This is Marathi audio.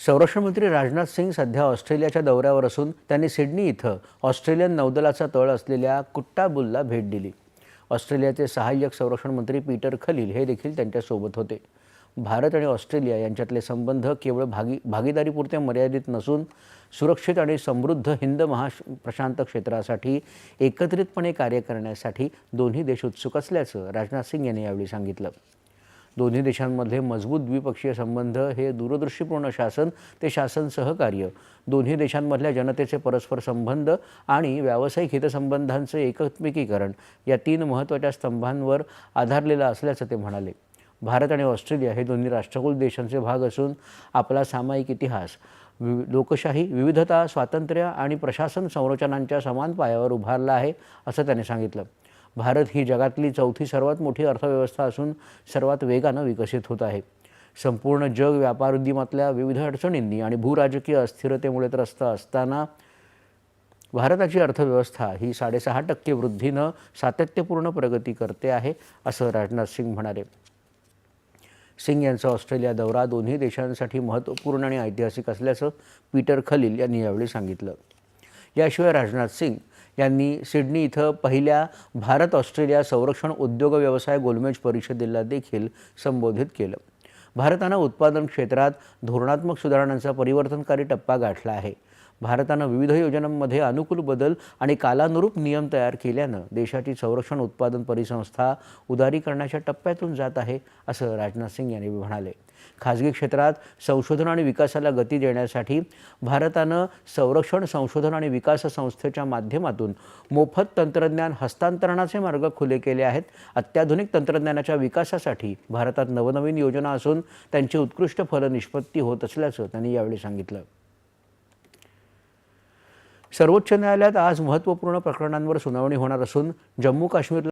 संरक्षण मंत्री राजनाथ सिंग सध्या ऑस्ट्रेलियाच्या दौऱ्यावर असून त्यांनी सिडनी इथं ऑस्ट्रेलियन नौदलाचा तळ असलेल्या कुट्टाबुलला भेट दिली. ऑस्ट्रेलियाचे सहाय्यक संरक्षण मंत्री पीटर खलील हे देखील त्यांच्यासोबत होते. भारत आणि ऑस्ट्रेलिया यांच्यातले संबंध केवळ भागी भागीदारीपुरते मर्यादित नसून सुरक्षित आणि समृद्ध हिंद महा प्रशांत क्षेत्रासाठी एकत्रितपणे कार्य करण्यासाठी दोन्ही देश उत्सुक असल्याचं राजनाथ सिंग यांनी यावेळी सांगितलं. दोन्ही देशांमधले मजबूत द्विपक्षीय संबंध हे दूरदृष्टीपूर्ण शासन ते शासन सहकार्य. दोन्ही देशांमधल्या जनतेचे परस्पर संबंध आणि व्यावसायिक हितसंबंधांचं एकत्मिकीकरण या तीन महत्त्वाच्या स्तंभांवर आधारलेलं असल्याचं ते म्हणाले. भारत आणि ऑस्ट्रेलिया हे दोन्ही राष्ट्रकुल देशांचे भाग असून आपला सामायिक इतिहास वि लोकशाही विविधता स्वातंत्र्य आणि प्रशासन संरचनांच्या समान पायावर उभारला आहे असं त्यांनी सांगितलं. भारत ही जगातली चौथी सर्वात मोठी अर्थव्यवस्था असून सर्वात वेगानं विकसित होत आहे. संपूर्ण जग व्यापार उद्यमातल्या विविध अडचणींनी आणि भूराजकीय अस्थिरतेमुळे त्रस्त असताना भारताची अर्थव्यवस्था ही साडेसहा टक्के वृद्धीनं सातत्यपूर्ण प्रगती करते आहे असं राजनाथ सिंग म्हणाले. सिंग यांचा ऑस्ट्रेलिया दौरा दोन्ही देशांसाठी महत्त्वपूर्ण आणि ऐतिहासिक असल्याचं पीटर खलील यांनी यावेळी सांगितलं. याशिवाय राजनाथ सिंग यांनी सिडनी इथं पहिल्या भारत ऑस्ट्रेलिया संरक्षण उद्योग व्यवसाय गोलमेज परिषदेला देखील संबोधित केलं. भारतानं उत्पादन क्षेत्रात धोरणात्मक सुधारणांचा परिवर्तनकारी टप्पा गाठला आहे. भारतानं विविध योजनांमध्ये अनुकूल बदल आणि कालानुरूप नियम तयार केल्यानं देशाची संरक्षण उत्पादन परिसंस्था उदारीकरणाच्या टप्प्यातून जात आहे असं राजनाथ सिंग यांनी म्हणाले. खाजगी क्षेत्रात संशोधन आणि विकासाला गती देण्यासाठी भारतानं संरक्षण संशोधन आणि विकास संस्थेच्या माध्यमातून मोफत तंत्रज्ञान हस्तांतरणाचे मार्ग खुले केले आहेत. अत्याधुनिक तंत्रज्ञानाच्या विकासासाठी भारतात नवनवीन योजना असून त्यांची उत्कृष्ट फलनिष्पत्ती होत असल्याचं त्यांनी यावेळी सांगितलं. सर्वोच्च न्यायालयात आज महत्त्वपूर्ण प्रकरणांवर सुनावणी होणार असून जम्मू काश्मीरला